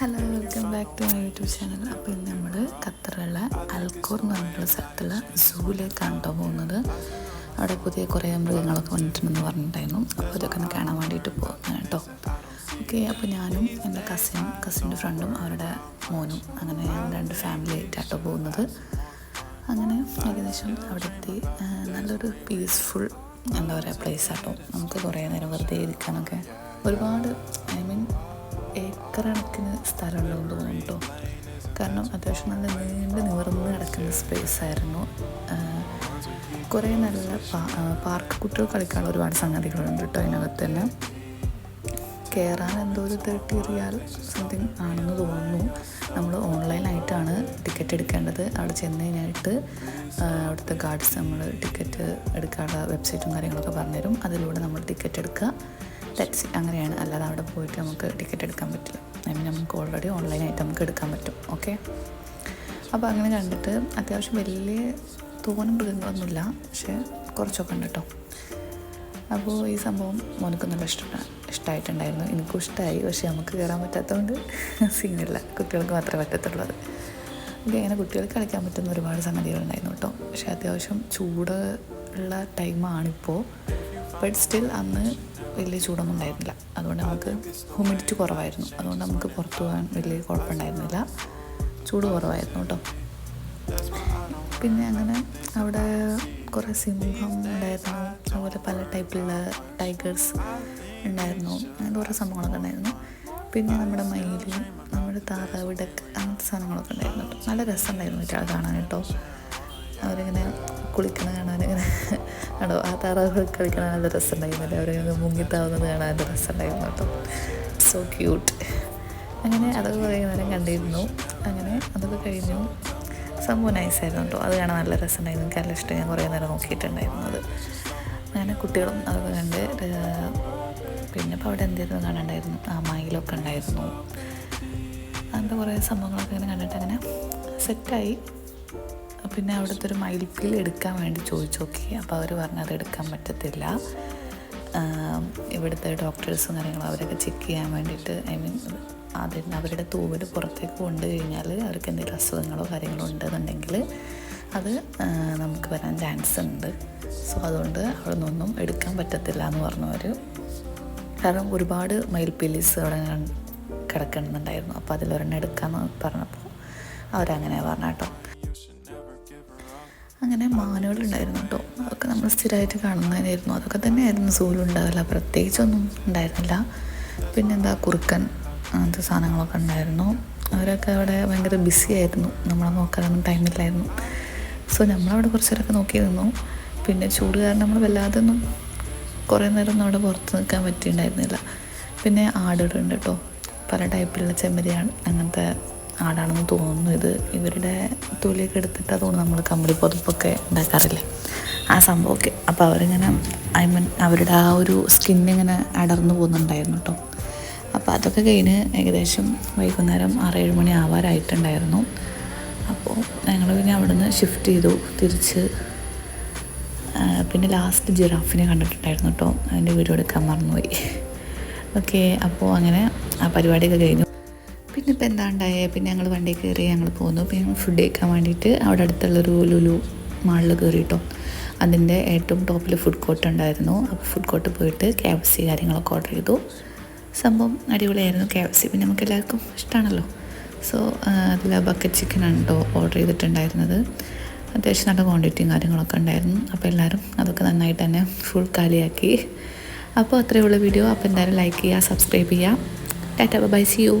Hello welcome back to my YouTube channel. അപ്പോൾ ഇന്ന് നമ്മൾ ഖത്തറുള്ള അൽക്കൂർ എന്ന് പറഞ്ഞിട്ടുള്ള സ്ഥലത്തുള്ള സൂവിലേക്കാണ് കേട്ടോ പോകുന്നത്. അവിടെ പുതിയ കുറേ മൃഗങ്ങളൊക്കെ വന്നിട്ടുണ്ടെന്ന് പറഞ്ഞിട്ടുണ്ടായിരുന്നു. അപ്പോൾ അതൊക്കെ ഒന്ന് കാണാൻ വേണ്ടിയിട്ട് പോകുന്നത് കേട്ടോ. ഓക്കെ അപ്പോൾ ഞാനും എന്റെ കസിനും കസിന്റെ ഫ്രണ്ടും അവരുടെ മോനും അങ്ങനെ രണ്ട് ഫാമിലി ആയിട്ടാട്ടോ പോകുന്നത്. അങ്ങനെ ഏകദേശം അവിടെ എത്തി. നല്ലൊരു പീസ്ഫുൾ എന്താ പറയുക പ്ലേസ് ആട്ടോ. നമുക്ക് കുറേ നേരം വെറുതെ ഇരിക്കാനൊക്കെ ഒരുപാട് ഐ മീൻ ഏക്കർ കണക്കിന് സ്ഥലമുണ്ടെന്ന് തോന്നുന്നു കേട്ടോ. കാരണം അത്യാവശ്യം നല്ല നീണ്ട് നിവർന്ന് കിടക്കുന്ന സ്പേസ് ആയിരുന്നു. കുറേ നല്ല പാർക്ക് കുട്ടികൾ കളിക്കാനുള്ള ഒരുപാട് സംഗതികളുണ്ട് കേട്ടോ അതിനകത്ത് തന്നെ. കയറാൻ എന്തോ ഒരു തേർട്ടി റിയാൽ സംതിങ് ആണെന്ന് തോന്നുന്നു. നമ്മൾ ഓൺലൈനായിട്ടാണ് ടിക്കറ്റ് എടുക്കേണ്ടത്. അവിടെ ചെന്ന് കഴിഞ്ഞിട്ട് ആ, അവിടുത്തെ ഗാർഡ്സ് നമ്മൾ ടിക്കറ്റ് എടുക്കാനുള്ള വെബ്സൈറ്റും കാര്യങ്ങളൊക്കെ പറഞ്ഞുതരും. അതിലൂടെ നമ്മൾ ടിക്കറ്റ് എടുക്കുക. ദാറ്റ്സ് അങ്ങനെയാണ്. അല്ലാതെ അവിടെ പോയിട്ട് നമുക്ക് ടിക്കറ്റ് എടുക്കാൻ പറ്റില്ല. ഐ മീൻ നമുക്ക് ഓൾറെഡി ഓൺലൈനായിട്ട് നമുക്ക് എടുക്കാൻ പറ്റും. ഓക്കെ അപ്പോൾ അങ്ങനെ കണ്ടിട്ട് അത്യാവശ്യം വലിയ തോന്നും മൃഗങ്ങളൊന്നുമില്ല. പക്ഷേ കുറച്ചൊക്കെ ഉണ്ട് കേട്ടോ അപ്പോൾ ഈ സംഭവം മോനക്ക് നല്ല ഇഷ്ടമാണ് ഇഷ്ടമായിട്ടുണ്ടായിരുന്നു എനിക്കും ഇഷ്ടമായി പക്ഷേ നമുക്ക് കയറാൻ പറ്റാത്തതുകൊണ്ട് സീനില്ല കുട്ടികൾക്ക് മാത്രമേ പറ്റത്തുള്ളൂ അത്. ഓക്കെ അങ്ങനെ കുട്ടികൾക്ക് കളിക്കാൻ പറ്റുന്ന ഒരുപാട് സംഗതികളുണ്ടായിരുന്നു കേട്ടോ പക്ഷേ അത്യാവശ്യം ചൂട് ഉള്ള ടൈമാണിപ്പോൾ ബട്ട് സ്റ്റിൽ അന്ന് വലിയ ചൂടൊന്നും ഉണ്ടായിരുന്നില്ല. അതുകൊണ്ട് നമുക്ക് ഹ്യൂമിഡിറ്റി കുറവായിരുന്നു. അതുകൊണ്ട് നമുക്ക് പുറത്തു പോകാൻ വലിയ കുഴപ്പമുണ്ടായിരുന്നില്ല. ചൂട് കുറവായിരുന്നു കേട്ടോ. പിന്നെ അങ്ങനെ അവിടെ കുറേ സിംഹം ഉണ്ടായിരുന്നു. അതുപോലെ പല ടൈപ്പിലുള്ള ടൈഗേഴ്സ് ഉണ്ടായിരുന്നു. അങ്ങനെ കുറേ സംഭവങ്ങളൊക്കെ ഉണ്ടായിരുന്നു. പിന്നെ നമ്മുടെ മയിൽ നമ്മുടെ താറാവ് ഡക്ക് അങ്ങനത്തെ സാധനങ്ങളൊക്കെ ഉണ്ടായിരുന്നു നല്ല രസമുണ്ടായിരുന്നു ഒരാൾ കാണാൻ കേട്ടോ. അവരിങ്ങനെ കുളിക്കണ ഇങ്ങനെ ആണോ ആ താറാവ് കളിക്കണ നല്ല രസമുണ്ടായിരുന്നില്ല? അവരിങ്ങനെ മുങ്ങിത്താവുന്നത് കാണാൻ നല്ല രസമുണ്ടായിരുന്നു കേട്ടോ. സോ ക്യൂട്ട് അങ്ങനെ അതൊക്കെ കുറേ നേരം കണ്ടിരുന്നു. അങ്ങനെ അതൊക്കെ കഴിഞ്ഞു. സംഭവം നൈസായിരുന്നു കേട്ടോ. അത് കാണാൻ നല്ല രസമുണ്ടായിരുന്നു. എനിക്ക് നല്ല ഇഷ്ടം. ഞാൻ കുറേ നേരം നോക്കിയിട്ടുണ്ടായിരുന്നത് അങ്ങനെ കുട്ടികളും അതൊക്കെ കണ്ട് പിന്നെ ഇപ്പോൾ അവിടെ എന്തായിരുന്നു കാണാണ്ടായിരുന്നു ആ മയിലൊക്കെ ഉണ്ടായിരുന്നു. അങ്ങനത്തെ കുറേ സംഭവങ്ങളൊക്കെ ഇങ്ങനെ കണ്ടിട്ട് അങ്ങനെ സെറ്റായി പിന്നെ അവിടുത്തെ ഒരു മയിൽപ്പീൽ എടുക്കാൻ വേണ്ടി ചോദിച്ചു നോക്കി. അപ്പോൾ അവർ പറഞ്ഞു അത് എടുക്കാൻ പറ്റത്തില്ല. ഇവിടുത്തെ ഡോക്ടേഴ്സും കാര്യങ്ങളും അവരൊക്കെ ചെക്ക് ചെയ്യാൻ വേണ്ടിയിട്ട് ഐ മീൻ അതിന് അവരുടെ തൂവൽ പുറത്തേക്ക് കൊണ്ടു കഴിഞ്ഞാൽ അവർക്ക് എന്തെങ്കിലും അസുഖങ്ങളോ കാര്യങ്ങളോ ഉണ്ടെന്നുണ്ടെങ്കിൽ അത് നമുക്ക് വരാൻ ചാൻസ് ഉണ്ട്. സോ അതുകൊണ്ട് അവിടെ നിന്നൊന്നും എടുക്കാൻ പറ്റത്തില്ല എന്ന് പറഞ്ഞവർ കാരണം ഒരുപാട് മയിൽപ്പീലീസ് അവിടെ കിടക്കണമെന്നുണ്ടായിരുന്നു അപ്പോൾ അതിലൊരെണ്ണം എടുക്കാമെന്ന് പറഞ്ഞപ്പോൾ അവരങ്ങനെ പറഞ്ഞ കേട്ടോ. അങ്ങനെ മാനുകളുണ്ടായിരുന്നു കേട്ടോ. അതൊക്കെ നമ്മൾ സ്ഥിരമായിട്ട് കാണുന്നതിനായിരുന്നു അതൊക്കെ തന്നെയായിരുന്നു സൂലുണ്ടാവില്ല പ്രത്യേകിച്ചൊന്നും ഉണ്ടായിരുന്നില്ല. പിന്നെന്താ കുറുക്കൻ അങ്ങനത്തെ സാധനങ്ങളൊക്കെ ഉണ്ടായിരുന്നു. അവരൊക്കെ അവിടെ ഭയങ്കര ബിസി ആയിരുന്നു. നമ്മളെ നോക്കാനൊന്നും ടൈമില്ലായിരുന്നു സോ നമ്മളവിടെ കുറച്ച് നേരമൊക്കെ നോക്കി നിന്നു. പിന്നെ ചൂട് കാരണം നമ്മൾ വല്ലാതെ ഒന്നും കുറേ നേരം ഒന്നും അവിടെ പുറത്ത് നിൽക്കാൻ പറ്റിയിട്ടുണ്ടായിരുന്നില്ല. പിന്നെ ആടുകളുണ്ട് കേട്ടോ. പല ടൈപ്പിലുള്ള ചെമ്മരിയാണ്. അങ്ങനത്തെ ആടാണെന്ന് തോന്നുന്നു. ഇത് ഇവരുടെ തൊലിയൊക്കെ എടുത്തിട്ട് അതുകൊണ്ട് നമ്മൾ കമ്പിളി പുതപ്പൊക്കെ ഉണ്ടാക്കാറില്ലേ? ആ സംഭവമൊക്കെ. അപ്പോൾ അവരിങ്ങനെ ഐ മീൻ അവരുടെ ആ ഒരു സ്കിന്നിങ്ങനെ അടർന്നു പോകുന്നുണ്ടായിരുന്നു കേട്ടോ. അപ്പോൾ അതൊക്കെ കഴിഞ്ഞ് ഏകദേശം വൈകുന്നേരം ആറേഴ് മണി ആവാറായിട്ടുണ്ടായിരുന്നു. അപ്പോൾ ഞങ്ങൾ പിന്നെ അവിടുന്ന് ഷിഫ്റ്റ് ചെയ്തു തിരിച്ച് പിന്നെ ലാസ്റ്റ് ജിറാഫിനെ കണ്ടിട്ടുണ്ടായിരുന്നു കേട്ടോ. അതിന്റെ വീഡിയോ എടുക്കാൻ മറന്നുപോയി. ഓക്കെ അപ്പോൾ അങ്ങനെ ആ പരിപാടിയൊക്കെ കഴിഞ്ഞു. പിന്നെ ഇപ്പോൾ എന്താ ഉണ്ടായത് പിന്നെ ഞങ്ങൾ വണ്ടി കയറി ഞങ്ങൾ പോന്നു. പിന്നെ ഫുഡ് കഴിക്കാൻ വേണ്ടിയിട്ട് അവിടെ അടുത്തുള്ളൊരു ലുലു മാളിൽ കയറിയിട്ടോ അതിന്റെ ഏറ്റവും ടോപ്പിൽ ഫുഡ് കോർട്ട് ഉണ്ടായിരുന്നു. അപ്പോൾ ഫുഡ് കോർട്ട് പോയിട്ട് കെ എഫ് സി കാര്യങ്ങളൊക്കെ ഓർഡർ ചെയ്തു. സംഭവം അടിപൊളിയായിരുന്നു കെ എഫ് സി പിന്നെ നമുക്ക് എല്ലാവർക്കും ഇഷ്ടമാണല്ലോ സോ അതിൽ ബക്കറ്റ് ചിക്കനാണ് കേട്ടോ ഓർഡർ ചെയ്തിട്ടുണ്ടായിരുന്നത്. അത്യാവശ്യം നല്ല ക്വാണ്ടിറ്റിയും കാര്യങ്ങളൊക്കെ ഉണ്ടായിരുന്നു. അപ്പോൾ എല്ലാവരും അതൊക്കെ നന്നായിട്ട് തന്നെ ഫുൾ കാലിയാക്കി. അപ്പോൾ അത്രയുള്ള വീഡിയോ അപ്പോൾ എന്തായാലും ലൈക്ക് ചെയ്യുക സബ്സ്ക്രൈബ് ചെയ്യുക. Tata by C U